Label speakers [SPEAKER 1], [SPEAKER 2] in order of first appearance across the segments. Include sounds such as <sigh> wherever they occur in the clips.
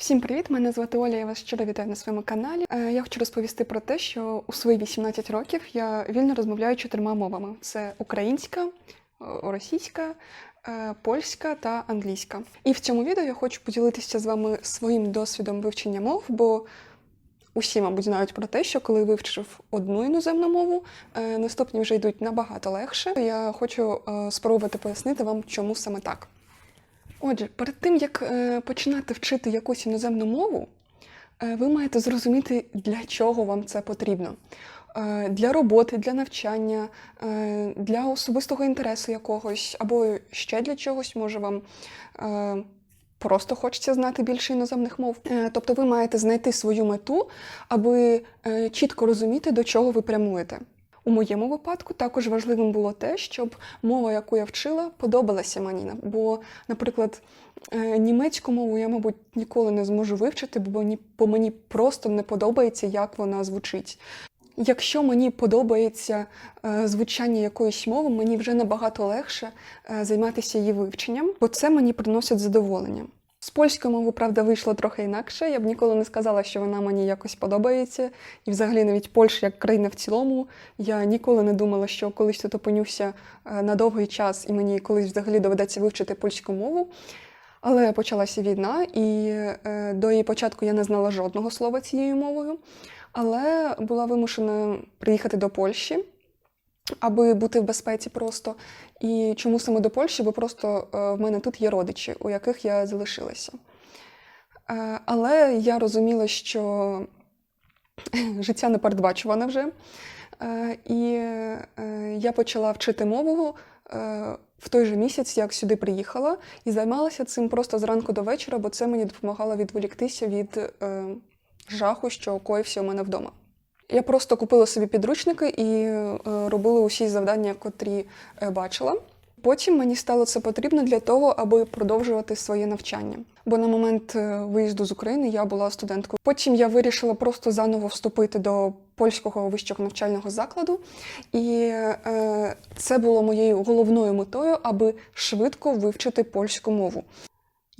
[SPEAKER 1] Всім привіт! Мене звати Оля. Я вас щиро вітаю на своєму каналі. Е, Я хочу розповісти про те, що у свої 18 років я вільно розмовляю чотирма мовами: це українська, російська, е, польська та англійська. І в цьому відео я хочу поділитися з вами своїм досвідом вивчення мов, бо усі, мабуть, знають про те, що коли вивчив одну іноземну мову, е, наступні вже йдуть набагато легше. Я хочу спробувати пояснити вам, чому саме так. Отже, перед тим як е, починати вчити якусь іноземну мову, е, ви маєте зрозуміти, для чого вам це потрібно. Е, для роботи, для навчання, для особистого інтересу якогось, або ще для чогось, може вам просто хочеться знати більше іноземних мов. Тобто ви маєте знайти свою мету, аби чітко розуміти, до чого ви прямуєте. У моєму випадку також важливим було те, щоб мова, яку я вчила, подобалася мені. Бо, наприклад, е, німецьку мову я, мабуть, ніколи не зможу вивчити, бо мені, просто не подобається, як вона звучить. Якщо мені подобається е, звучання якоїсь мови, мені вже набагато легше е, займатися її вивченням, бо це мені приносить задоволення. З польською мовою, правда, вийшло трохи інакше. Я б ніколи не сказала, що вона мені якось подобається. І взагалі навіть Польща як країна в цілому. Я ніколи не думала, що колись тут опинюся е, на довгий час і мені колись взагалі доведеться вивчити польську мову. Але почалася війна, і е, до її початку я не знала жодного слова цією мовою. Але була вимушена приїхати до Польщі, аби бути в безпеці просто. І чому саме до Польщі? Бо просто е, в мене тут є родичі, у яких я залишилася. Е, Але я розуміла, що <laughs> життя не передбачуване вже. Е, І я почала вчити мову в той же місяць, як сюди приїхала, і займалася цим просто зранку до вечора, бо це мені допомагало відволіктися від жаху, що коївся у мене вдома. Я просто купила собі підручники і е, робила усі завдання, котрі е, бачила. Потім мені стало це потрібно для того, аби продовжувати своє навчання. Бо на момент е, виїзду з України я була студенткою. Потім я вирішила просто заново вступити до польського вищого навчального закладу, і це було моєю головною метою, аби швидко вивчити польську мову.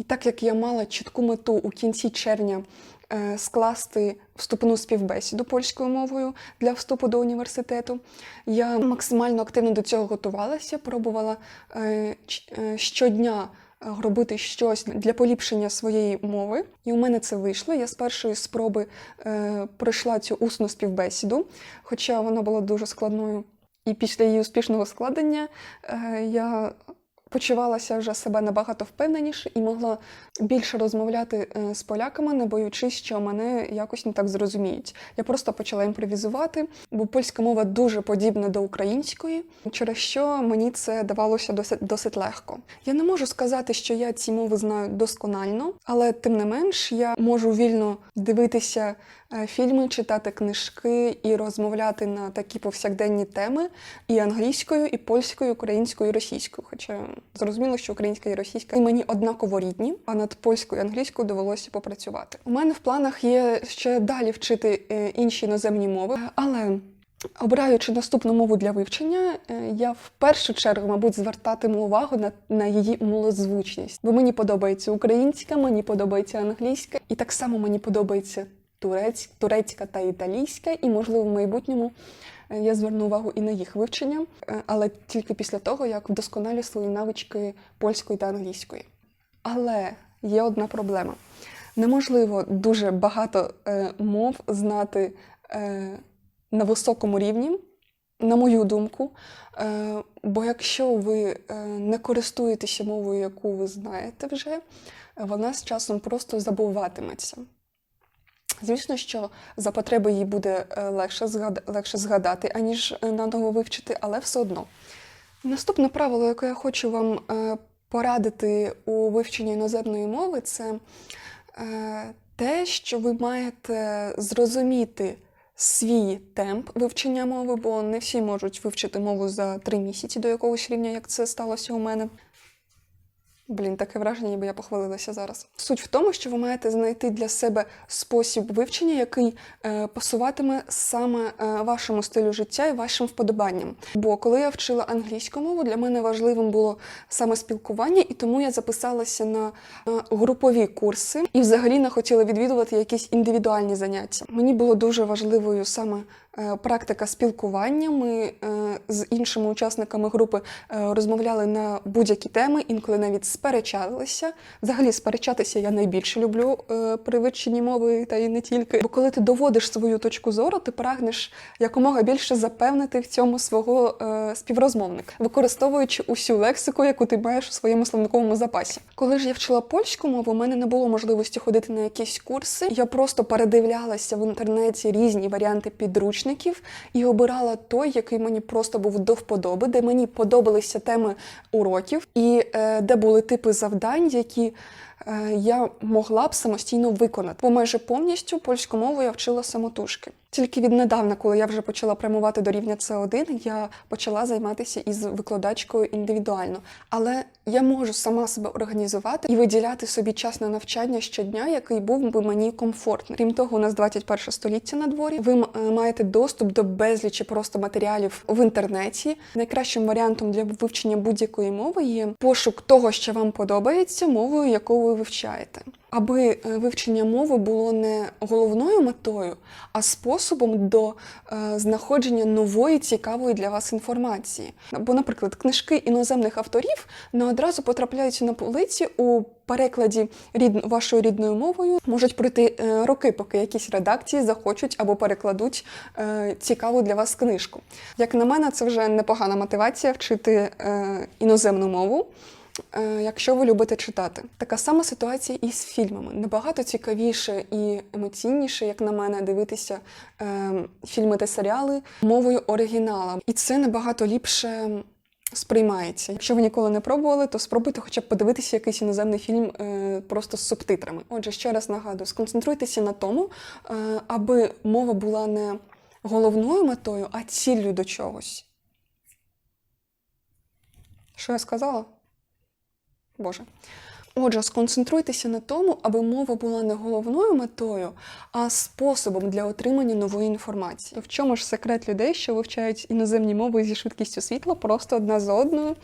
[SPEAKER 1] І так як я мала чітку мету у кінці червня е, скласти вступну співбесіду польською мовою для вступу до університету, я максимально активно до цього готувалася, пробувала е, е, щодня робити щось для поліпшення своєї мови. І у мене це вийшло. Я з першої спроби е, пройшла цю усну співбесіду, хоча вона була дуже складною. І після її успішного складення е, я почувалася вже себе набагато впевненіше і могла більше розмовляти е, з поляками, не боючись, що мене якось не так зрозуміють. Я просто почала імпровізувати, бо польська мова дуже подібна до української, через що мені це давалося досить, досить легко. Я не можу сказати, що я ці мови знаю досконально, але тим не менш я можу вільно дивитися е, фільми, читати книжки і розмовляти на такі повсякденні теми і англійською, і польською, і українською, і російською. Хоча зрозуміло, що українська і російська і мені однаково рідні, а над польською і англійською довелося попрацювати. У мене в планах є ще далі вчити е, інші іноземні мови, але. Обираючи наступну мову для вивчення, е, я в першу чергу, мабуть, звертатиму увагу на, на її милозвучність. Бо мені подобається українська, мені подобається англійська, і так само мені подобається турець, турецька та італійська, і, можливо, в майбутньому е, я зверну увагу і на їх вивчення, е, але тільки після того, як вдосконалю свої навички польської та англійської. Але є одна проблема: неможливо дуже багато е, мов знати. Е, на високому рівні, на мою думку. Е, Бо якщо ви не користуєтеся мовою, яку ви знаєте вже, вона з часом просто забуватиметься. Звісно, що за потреби її буде е, легше легше згадати, аніж е, наново вивчити, але все одно. Наступне правило, яке я хочу вам е, порадити у вивченні іноземної мови, це те, що ви маєте зрозуміти свій темп вивчення мови, бо не всі можуть вивчити мову за три місяці до якогось рівня, як це сталося у мене. Блін, таке враження, ніби я похвалилася зараз. Суть в тому, що ви маєте знайти для себе спосіб вивчення, який е, пасуватиме саме е, вашому стилю життя і вашим вподобанням. Бо коли я вчила англійську мову, для мене важливим було саме спілкування, і тому я записалася на, на групові курси і взагалі не хотіла відвідувати якісь індивідуальні заняття. Мені було дуже важливою саме е, практика спілкування. Ми е, з іншими учасниками групи е, розмовляли на будь-які теми, інколи навіть сперечалися. Взагалі, сперечатися я найбільше люблю е, при вивченні мови та і не тільки. Бо коли ти доводиш свою точку зору, ти прагнеш якомога більше запевнити в цьому свого е, співрозмовника, використовуючи усю лексику, яку ти маєш у своєму словниковому запасі. Коли ж я вчила польську мову, у мене не було можливості ходити на якісь курси. Я просто передивлялася в інтернеті різні варіанти підручників і обирала той, який мені просто був до вподоби, де мені подобалися теми уроків, і е, де були типи завдань, які е, я могла б самостійно виконати. Бо майже повністю польську мову я вчила самотужки. Тільки віднедавна, коли я вже почала прямувати до рівня С1, я почала займатися із викладачкою індивідуально. Але я можу сама себе організувати і виділяти собі час на навчання щодня, який був би мені комфортний. Крім того, у нас 21 століття на дворі. Ви е, маєте доступ до безлічі просто матеріалів в інтернеті. Найкращим варіантом для вивчення будь-якої мови є пошук того, що вам подобається, мовою, яку ви вивчаєте. Аби е, вивчення мови було не головною метою, а способом до е, знаходження нової цікавої для вас інформації. Бо, наприклад, книжки іноземних авторів не одразу потрапляють на полиці у перекладі рід... вашою рідною мовою. Можуть пройти е, роки, поки якісь редакції захочуть або перекладуть е, цікаву для вас книжку. Як на мене, це вже непогана мотивація вчити е, іноземну мову. Якщо ви любите читати, така сама ситуація і з фільмами. Набагато цікавіше і емоційніше, як на мене, дивитися е, фільми та серіали мовою оригінала. І це набагато ліпше сприймається. Якщо ви ніколи не пробували, то спробуйте хоча б подивитися якийсь іноземний фільм е, просто з субтитрами. Отже, ще раз нагадую, сконцентруйтеся на тому, е, аби мова була не головною метою, а ціллю до чогось. Що я сказала? Боже. Отже, сконцентруйтеся на тому, аби мова була не головною метою, а способом для отримання нової інформації. В чому ж секрет людей, що вивчають іноземні мови зі швидкістю світла просто одна за одною?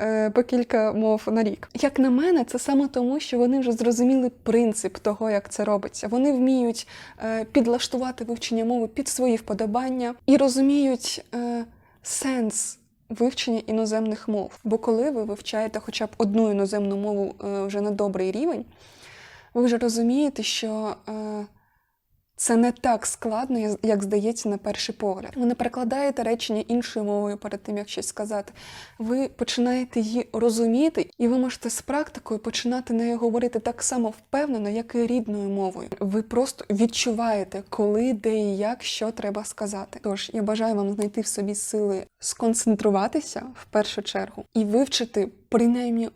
[SPEAKER 1] е, По кілька мов на рік. Як на мене, це саме тому, що вони вже зрозуміли принцип того, як це робиться. Вони вміють е, підлаштувати вивчення мови під свої вподобання і розуміють е, сенс вивчення іноземних мов. Бо коли ви вивчаєте хоча б одну іноземну мову е, вже на добрий рівень, ви вже розумієте, що е, це не так складно, як здається на перший погляд. Ви не перекладаєте речення іншою мовою перед тим, як щось сказати. Ви починаєте її розуміти, і ви можете з практикою починати нею говорити так само впевнено, як і рідною мовою. Ви просто відчуваєте, коли, де і як, що треба сказати. Тож я бажаю вам знайти в собі сили сконцентруватися в першу чергу і вивчити принаймні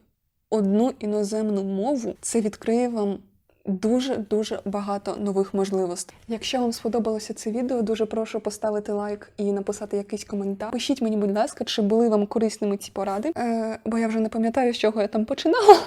[SPEAKER 1] одну іноземну мову. Це відкриє вам дуже дуже багато нових можливостей. Якщо вам сподобалося це відео, дуже прошу поставити лайк і написати якийсь коментар. Пишіть мені, будь ласка, чи були вам корисними ці поради, е, бо я вже не пам'ятаю, з чого я там починала.